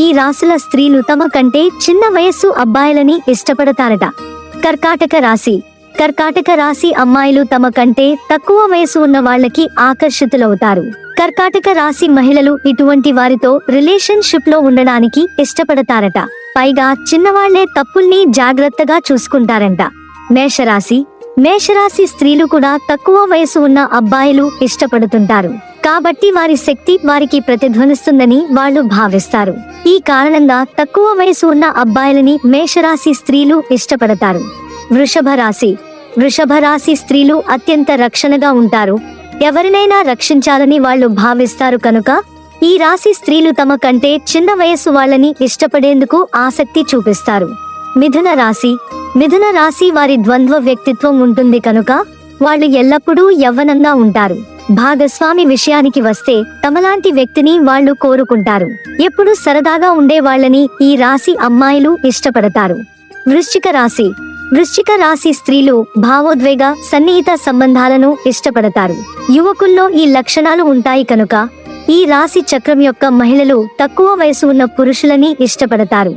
ఈ రాశుల స్త్రీలు తమ కంటే చిన్న వయస్సు అబ్బాయిలని ఇష్టపడతారట. కర్కాటక రాశి. కర్కాటక రాశి అమ్మాయిలు తమ కంటే తక్కువ వయసు ఉన్న వాళ్ళకి ఆకర్షితులవుతారు. కర్కాటక రాశి మహిళలు ఇటువంటి వారితో రిలేషన్షిప్లో ఉండడానికి ఇష్టపడతారట. పైగా చిన్నవాళ్ళే తప్పుల్ని జాగ్రత్తగా చూసుకుంటారంట. మేషరాశి. మేషరాశి స్త్రీలు కూడా తక్కువ వయసు ఉన్న అబ్బాయిలు ఇష్టపడుతుంటారు. కాబట్టి వారి శక్తి వారికి ప్రతిధ్వనిస్తుందని వాళ్ళు భావిస్తారు. ఈ కారణంగా తక్కువ వయసు ఉన్న అబ్బాయిలని మేషరాశి స్త్రీలు ఇష్టపడతారు. వృషభ రాశి. వృషభ రాశి స్త్రీలు అత్యంత రక్షణగా ఉంటారు. ఎవరినైనా రక్షించాలని వాళ్ళు భావిస్తారు కనుక ఈ రాశి స్త్రీలు తమ కంటే చిన్న వయసు వాళ్ళని ఇష్టపడేందుకు ఆసక్తి చూపిస్తారు. మిథున రాశి. మిథున రాశి వారి ద్వంద్వ వ్యక్తిత్వం ఉంటుంది కనుక వాళ్ళు ఎల్లప్పుడూ యవ్వనంగా ఉంటారు. భాగస్వామి విషయానికి వస్తే తమలాంటి వ్యక్తిని వాళ్ళు కోరుకుంటారు. ఎప్పుడు సరదాగా ఉండే వాళ్ళని ఈ రాశి అమ్మాయిలు ఇష్టపడతారు. వృశ్చిక రాశి. వృశ్చిక రాశి స్త్రీలు భావోద్వేగ సన్నిహిత సంబంధాలను ఇష్టపడతారు. యువకుల్లో ఈ లక్షణాలు ఉంటాయి కనుక ఈ రాశి చక్రం యొక్క మహిళలు తక్కువ వయసు ఉన్న పురుషులని ఇష్టపడతారు.